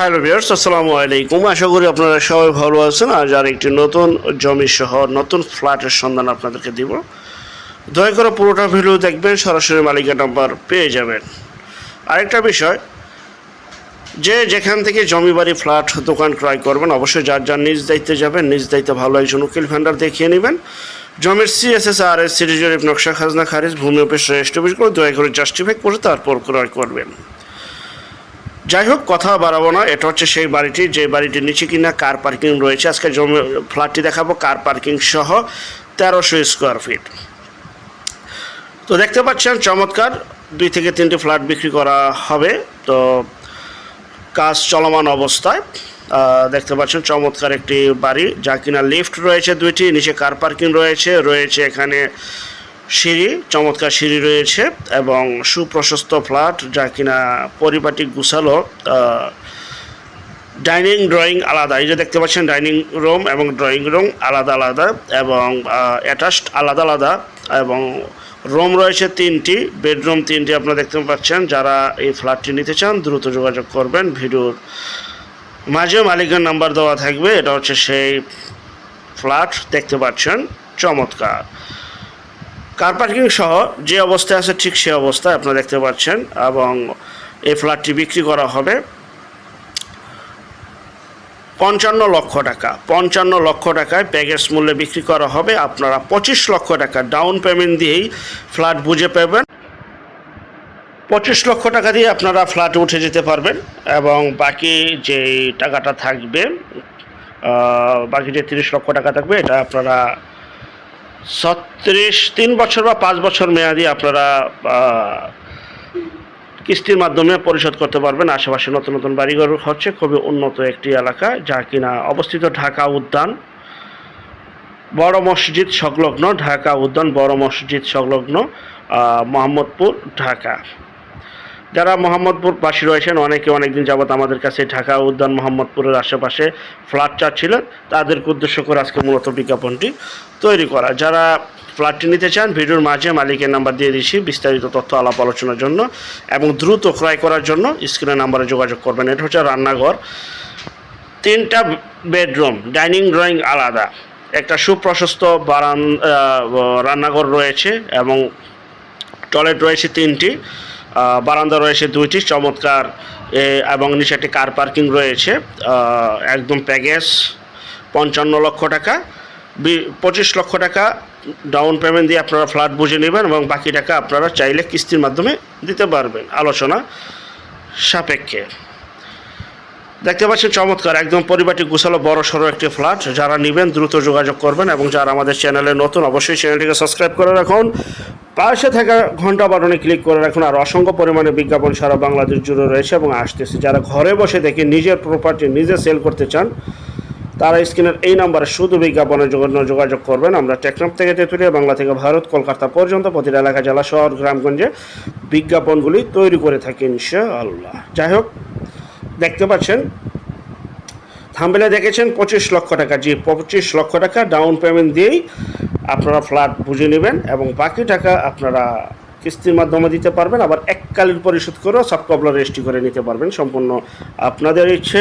Hello বিয়ার্স আসসালামু আলাইকুম আশা করি আপনারা সবাই ভালো আছেন। আজ আর একটি নতুন জমি সহ নতুন ফ্ল্যাটের সন্ধান আপনাদেরকে দিব। দয়া করে পুরোটা ভিডিও দেখবেন, সরাসরি মালিকের নাম্বার পেয়ে যাবেন। আরেকটা বিষয়, যে যেখান থেকে জমি বাড়ি, ফ্ল্যাট, দোকান ক্রয় করবেন, অবশ্যই যার যার নিজ দায়িত্বে যাবেন, নিজ দায়িত্বে ভালো একজন উকিল ভেন্ডার দেখিয়ে নেবেন। জমির সিএসএস আর এস সিটি জরিপ নকশা, খাজনা, খারিজ, ভূমি অফিস, রেজিস্ট্রি করে দয়া করে জাস্টিফাই করে তারপর ক্রয় করবেন। যাই হোক, কথা বাড়াবো না। এটা হচ্ছে সেই বাড়িটি, যে বাড়িটির নিচে কিনা কার পার্কিং রয়েছে। আজকে জমি ফ্ল্যাটটি দেখাবো কার পার্কিং সহ তেরোশো স্কোয়ার ফিট তো দেখতে পাচ্ছেন, চমৎকার। দুই থেকে তিনটি ফ্ল্যাট বিক্রি করা হবে। তো কাজ চলমান অবস্থায়। দেখতে পাচ্ছেন, চমৎকার একটি বাড়ি। যা কিনা লিফট রয়েছে দুইটি, নিচে কার পার্কিং রয়েছে। রয়েছে এখানে সিঁড়ি, চমৎকার সিঁড়ি রয়েছে এবং সুপ্রশস্ত ফ্ল্যাট যা কিনা পরিপাটি গুছালো ডাইনিং ড্রয়িং আলাদা। এই যে দেখতে পাচ্ছেন ডাইনিং রুম এবং ড্রয়িং রুম আলাদা আলাদা এবং অ্যাটাচড আলাদা আলাদা এবং রুম রয়েছে তিনটি, বেডরুম তিনটি আপনারা দেখতে পাচ্ছেন। যারা এই ফ্ল্যাটটি নিতে চান দ্রুত যোগাযোগ করবেন। ভিডিওর মাঝে মালিকের নাম্বার দেওয়া থাকবে। এটা হচ্ছে সেই ফ্ল্যাট, দেখতে পাচ্ছেন, চমৎকার। কার পার্কিং সহ যে অবস্থায় আছে ঠিক সে অবস্থায় আপনারা দেখতে পাচ্ছেন এবং এই ফ্ল্যাটটি বিক্রি করা হবে পঞ্চান্ন লক্ষ টাকা। পঞ্চান্ন লক্ষ টাকায় প্যাকেজ মূল্যে বিক্রি করা হবে। আপনারা পঁচিশ লক্ষ টাকা ডাউন পেমেন্ট দিয়েই ফ্ল্যাট বুঝে পাবেন। পঁচিশ লক্ষ টাকা দিয়ে আপনারা ফ্ল্যাট উঠে যেতে পারবেন এবং বাকি যে টাকাটা থাকবে বাকি যে তিরিশ লক্ষ টাকা থাকবে, এটা আপনারা ছত্রিশ, তিন বছর বা পাঁচ বছর মেয়াদি আপনারা কিস্তির মাধ্যমে পরিশোধ করতে পারবেন। আশেপাশে নতুন নতুন বাড়িঘর হচ্ছে, খুবই উন্নত একটি এলাকা, যা কিনা অবস্থিত ঢাকা উদ্যান। বড় মসজিদ সংলগ্ন, ঢাকা উদ্যান, বড় মসজিদ সংলগ্ন মোহাম্মদপুর, ঢাকা। যারা মোহাম্মদপুর বাসী রয়েছেন, অনেকে অনেকদিন যাবত আমাদের কাছে ঢাকা উদ্যান মোহাম্মদপুরের আশেপাশে ফ্ল্যাট চাচ্ছিলেন। তাদেরকে উদ্দেশ্য করে আজকে মূলত বিজ্ঞাপনটি তৈরি করা। যারা ফ্ল্যাটটি নিতে চান, ভিডিওর মাঝে মালিকের নাম্বার দিয়ে দিচ্ছি বিস্তারিত তথ্য, আলাপ আলোচনার জন্য এবং দ্রুত ক্রয় করার জন্য। স্ক্রিনের নাম্বারে যোগাযোগ করবেন। এটা হচ্ছে রান্নাঘর। তিনটা বেডরুম, ডাইনিং, ড্রয়িং আলাদা। একটা সুপ্রশস্ত বারান রান্নাঘর রয়েছে এবং টয়লেট রয়েছে তিনটি। বারান্দা রয়েছে দুইটি, চমৎকার এবং নিচে একটি কার পার্কিং রয়েছে একদম প্যাকেজ, পঞ্চান্ন লক্ষ টাকা পঁচিশ লক্ষ টাকা ডাউন পেমেন্ট দিয়ে আপনারা ফ্ল্যাট বুঝে নেবেন এবং বাকি টাকা আপনারা চাইলে কিস্তির মাধ্যমে দিতে পারবেন, আলোচনা সাপেক্ষে। দেখতে পাচ্ছেন চমৎকার, একদম পরিবারটি গুছালো, বড় সড়ো একটি ফ্ল্যাট যারা নেবেন দ্রুত যোগাযোগ করবেন এবং যারা আমাদের চ্যানেলে নতুন, অবশ্যই চ্যানেলটিকে সাবস্ক্রাইব করে রাখুন। পাশে থাকা ঘণ্টা বাটনে ক্লিক করে রাখুন আর অসংখ্য পরিমাণে বিজ্ঞাপন সারা বাংলাদেশ জুড়ে রয়েছে এবং আসতেছে। যারা ঘরে বসে দেখে নিজের প্রপার্টি নিজে সেল করতে চান, তারা স্ক্রিনের এই নাম্বারে শুধু বিজ্ঞাপনের জন্য যোগাযোগ করবেন। আমরা টেকনাম থেকে তেঁতুলিয়া, বাংলা থেকে ভারত, কলকাতা পর্যন্ত প্রতিটা এলাকা, জেলা, শহর, গ্রামগঞ্জে বিজ্ঞাপনগুলি তৈরি করে থাকি ইনশাআল্লাহ। যাই হোক, দেখতে পাচ্ছেন, থাম্বেলে দেখেছেন পঁচিশ লক্ষ টাকা, জি, পঁচিশ লক্ষ টাকা ডাউন পেমেন্ট দিয়েই আপনারা ফ্ল্যাট বুঝে নেবেন এবং বাকি টাকা আপনারা কিস্তির মাধ্যমে দিতে পারবেন। আবার এককালীন পরিশোধ করেও সব কবলা রেজিস্ট্রি করে নিতে পারবেন। সম্পূর্ণ আপনাদের ইচ্ছে।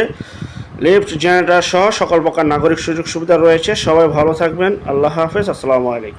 লিফট, জেনারেটর সহ সকল প্রকার নাগরিক সুযোগ সুবিধা রয়েছে। সবাই ভালো থাকবেন। আল্লাহ হাফেজ। আসসালামু আলাইকুম।